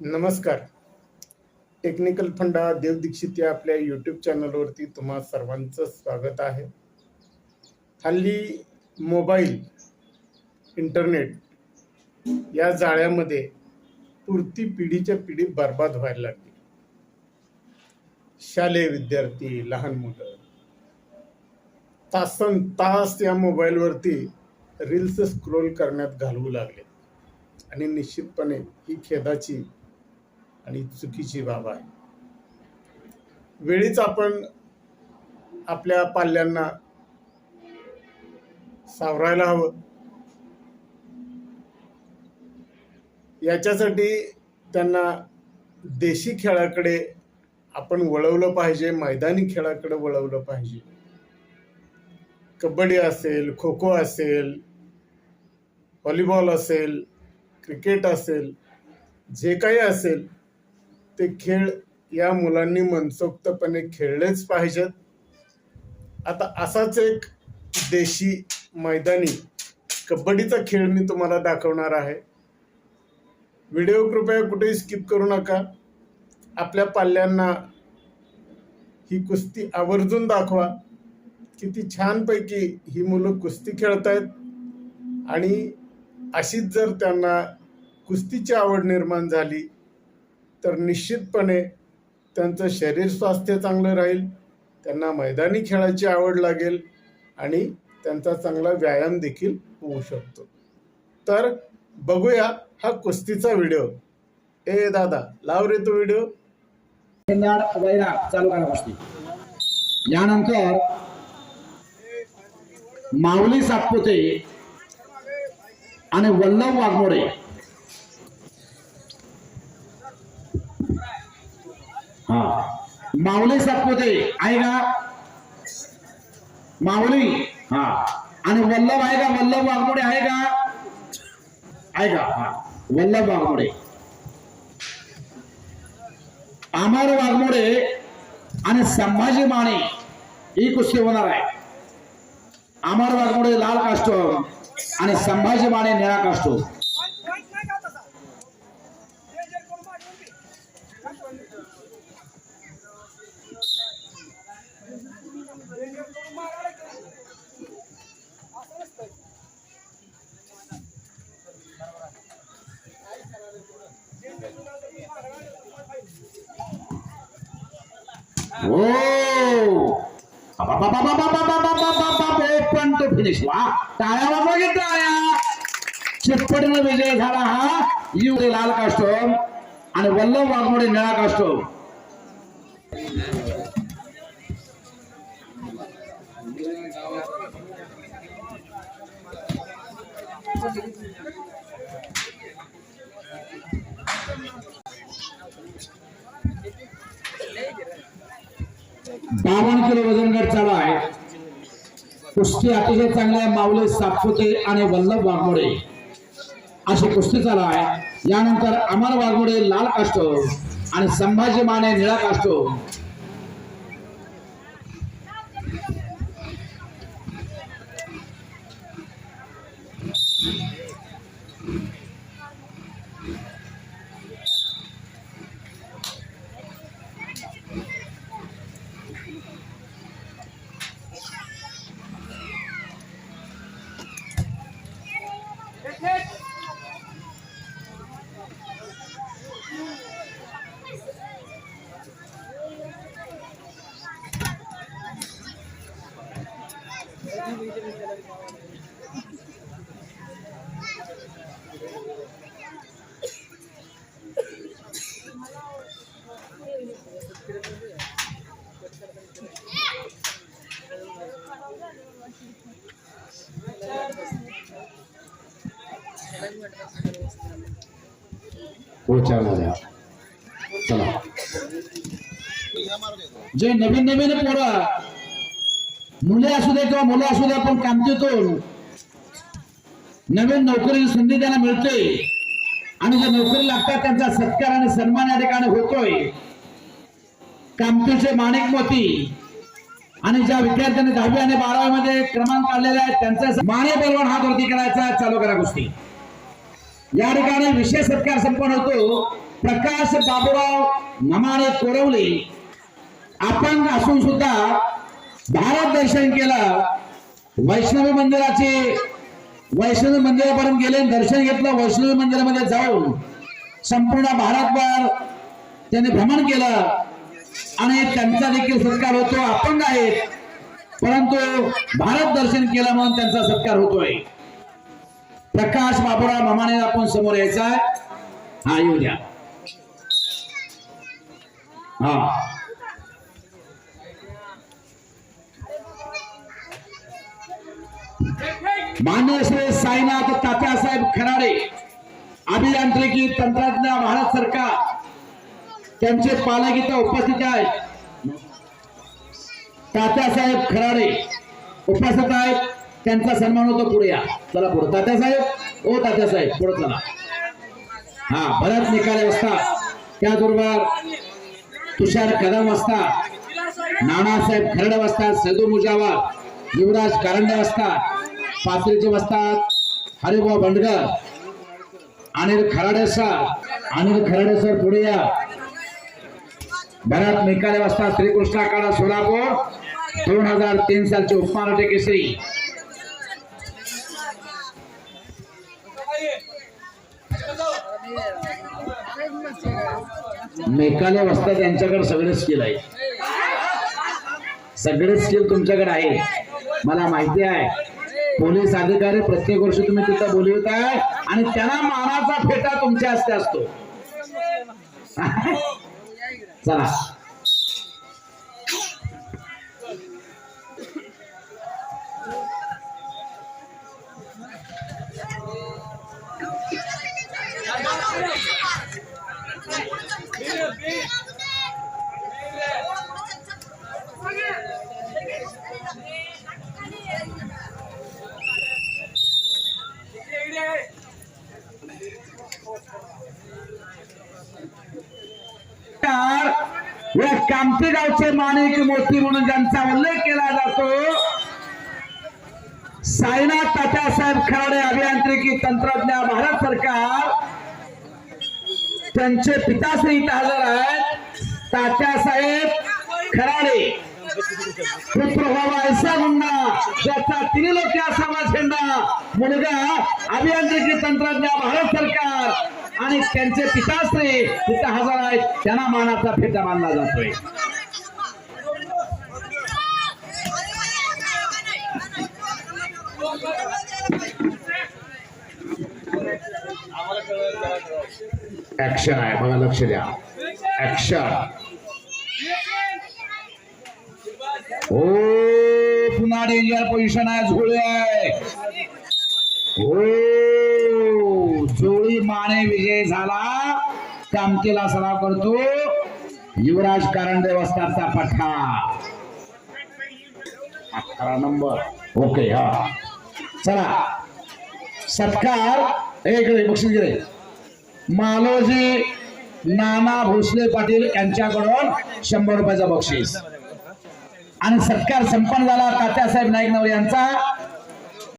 नमस्कार. टेक्निकल फंडा देव दीक्षित या आपल्या यूट्यूब चॅनलवरती तुम्हा सर्वांचं स्वागत आहे. हल्ली मोबाईल इंटरनेट या जाळ्यामध्ये पुरती पिढीच्या पिढी बर्बाद व्हायला लागली. शालेय विद्यार्थी लहान मुलं तासन तास या मोबाईलवरती रील्स स्क्रोल करण्यात घालवू लागले. आणि निश्चितपणे ही खेदाची आणि चुकीची बाब आहे. वेळीच आपण आपल्या पाल्यांना सावरायला हवं. याच्यासाठी त्यांना देशी खेळाकडे आपण वळवलं पाहिजे मैदानी खेळाकडे वळवलं पाहिजे. कबड्डी असेल खो खो असेल व्हॉलीबॉल असेल क्रिकेट असेल जे काही असेल ते खेळ या मुलांनी मनसोक्तपणे खेळलेच पाहिजेत. आता असाच एक देशी मैदानी कबड्डीचा खेळ मी तुम्हाला दाखवणार आहे. व्हिडिओ कृपया कुठेही स्किप करू नका. आपल्या पाल्यांना ही कुस्ती आवर्जून दाखवा. किती छानपैकी ही मुलं कुस्ती खेळतायत. आणि अशीच जर त्यांना कुस्तीची आवड निर्माण झाली तर निश्चितपणे त्यांचं शरीर स्वास्थ्य चांगलं राहील त्यांना मैदानी खेळाची आवड लागेल आणि त्यांचा चांगला व्यायाम देखील होऊ शकतो. तर बघूया हा कुस्तीचा व्हिडिओ. ए दादा लाव रे तो व्हिडिओ. चालू करा यानंतर माऊली सातपुते आणि वल्लभ वाघमोडे हा. माऊली सातपुते आहे का? माऊली? हा. आणि वल्लभ आहे का? वल्लभ वाघमोडे आहे का? आहे का? हा. वल्लभ वाघमोडे. अमर वाघमोडे आणि संभाजी माने ही कुस्ती होणार आहे. अमर वाघमोडे लाल कास्टोम आणि संभाजी माने निळा कास्टोम ओपन टू फिनिश वा टाळ्या वाजवा की टाळ्या चिटपटीनं विजय झाला हा यू लाल कास्टोम आणि वल्लभ वाघमोडे निळा कास्टोम बावन्न किलो वजन गट चालू आहे. कुस्ती अतिशय चांगल्या माऊले सातपुते आणि वल्लभ वाघमोडे. अशी कुस्ती चालू आहे. यानंतर अमर वाघमोडे लाल काष्टो आणि संभाजी माने निळा काष्टो. हो चला. जे नवीन नवीन पोरा मुले असू दे किंवा मुलं असू दे आपण कामतीतून नवीन नोकरीची संधी त्यांना मिळते. आणि ज्या नोकरी लागतात त्यांचा सत्कार आणि सन्मान या ठिकाणी होतोय. कामतीचे माणिक मोती आणि ज्या विद्यार्थ्यांनी दहावी आणि बारावी मध्ये क्रमांक काढलेले आहेत त्यांचा माने बलवान हात वरती करायचा चालू करा गोष्टी या ठिकाणी विशेष सत्कार संपन्न होतो. प्रकाश बाबूराव नमाने कोरवले. आपण असून सुद्धा भारत दर्शन केलं. वैष्णवी मंदिराचे वैष्णवी मंदिरापर्यंत गेले दर्शन घेतलं. वैष्णवी मंदिरामध्ये जाऊन संपूर्ण भारतभर त्यांनी भ्रमण केलं. आणि त्यांचा देखील सत्कार होतो अपंग आहेत. परंतु भारत दर्शन केला म्हणून त्यांचा सत्कार होतोय. प्रकाश बाबुराव मामाने आपण समोर यायचा हा येऊ द्या. हा. मान्य साईनाथ तात्यासाहेब खराडे अभियांत्रिकी तंत्रज्ञान भारत सरकार त्यांचे पालक इथं उपस्थित आहेत. तात्यासाहेब खराडे उपस्थित आहेत. त्यांचा सन्मान होतो पुढे या. चला पुढे. तात्यासाहेब ओ तात्यासाहेब पुढे चला. हा भरत निकाले असतात त्याचबरोबर तुषार कदम असतात नानासाहेब खरडे असतात सदू मुजावर. युवराज कारंडे असतात पात्रीचे असतात हरिभाऊ बंडगर. अनिल खराडे सर. अनिल खराडे सर पुढे या. भरत निकाले वाजता श्रीकृष्ण काळा सोलापूर दोन हजार तीन सालचे उपमहाराष्ट्र केसरी. मेकाले वाजता त्यांच्याकडे सगळे स्किल आहे सगळे स्किल तुमच्याकडे आहे मला माहिती आहे. पोलीस अधिकारी प्रत्येक वर्षी तुम्ही तिथं बोलवताय आणि त्यांना मानाचा फेटा तुमच्या हस्ते असतो. चला तर गावचे माणिक मोती म्हणून ज्यांचा उल्लेख केला जातो साईनाथ तात्यासाहेब खराडे अभियांत्रिकी तंत्रज्ञ भारत सरकार त्यांचे पिताश्री इथं हजर आहेत. तात्यासाहेब खराडे पुत्र व्हावा ऐसा मुंडा ज्याचा त्रिलोकी असावा झेंडा मुलगा अभियांत्रिकी तंत्रज्ञ भारत सरकार आणि त्यांचे पिताश्री तिथं हजर आहेत. त्यांना मानाचा फेटा मानला जातोय. ऍक्शन आहे. बघा लक्ष द्या. ऍक्शन हो पुन्हा डेंजर पोझिशन आहे. झोळी आहे. हो झोळी माने विजय झाला. कामतेला सराव करतो. युवराज कारंडे वस्तादचा पठा. अकरा नंबर. ओके हा. चला. सत्कार. एक बक्षीस गिरे मालोजी नाना भोसले पाटील यांच्याकडून शंभर रुपयाचा बक्षीस. आणि सत्कार संपन्न झाला. तात्यासाहेब नाईक नवर यांचा